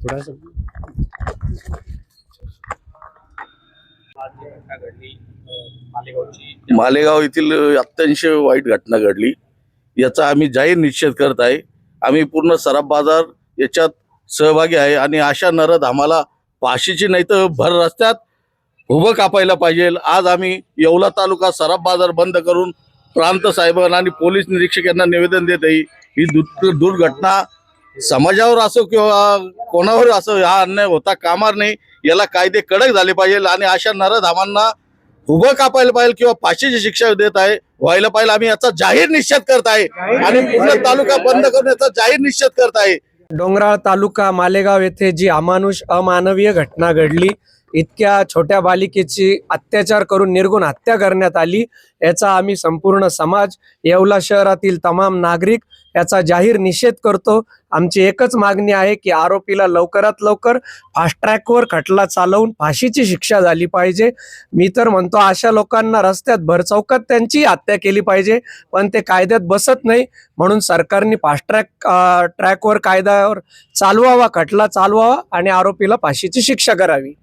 थोडासा. मालेगाव येथील अत्यंत वाईट घटना घडली. याचा आम्ही जाहीर निषेध करत आहे. आम्ही पूर्ण सराफ बाजार याच्यात सहभागी आहे आणि अशा नरद आम्हाला फाशीची नाही तर भर रस्त्यात उभं कापायला पाहिजे. आज आम्ही येवला तालुका सराफ बाजार बंद करून प्रांत साहेबांना आणि पोलीस निरीक्षक यांना निवेदन देत आहे ही दुर्घटना समाजावर असो किंवा कोणावर असो हा अन्याय होता कामार नाही याला कायदे कडक झाले पाहिजे आणि अशा नरधामांना उभं कापायला पाहिजे किंवा फाशीची शिक्षा देत आहे व्हायला पाहिजे. आम्ही याचा जाहीर निषेध करत आहे आणि पूर्ण तालुका बंद करण्याचा जाहीर निषेध करत आहे. डोंगराळ तालुका मालेगाव येथे जी अमानुष अमानवीय घटना घडली इतक्या छोट्या बालिकेची अत्याचार करून निर्गुण हत्या करण्यात आली याचा आम्ही संपूर्ण समाज येवला शहरातील तमाम नागरिक याचा जाहीर निषेध करतो. आमची एकच मागणी आहे की आरोपीला लवकरात लवकर फास्ट ट्रॅकवर खटला चालवून फाशीची शिक्षा झाली पाहिजे. मी तर म्हणतो अशा लोकांना रस्त्यात भरचौकात त्यांची हत्या केली पाहिजे पण ते कायद्यात बसत नाही. म्हणून सरकारने फास्ट ट्रॅक ट्रॅकवर कायद्यावर चालवावा खटला चालवावा आणि आरोपीला फाशीची शिक्षा करावी.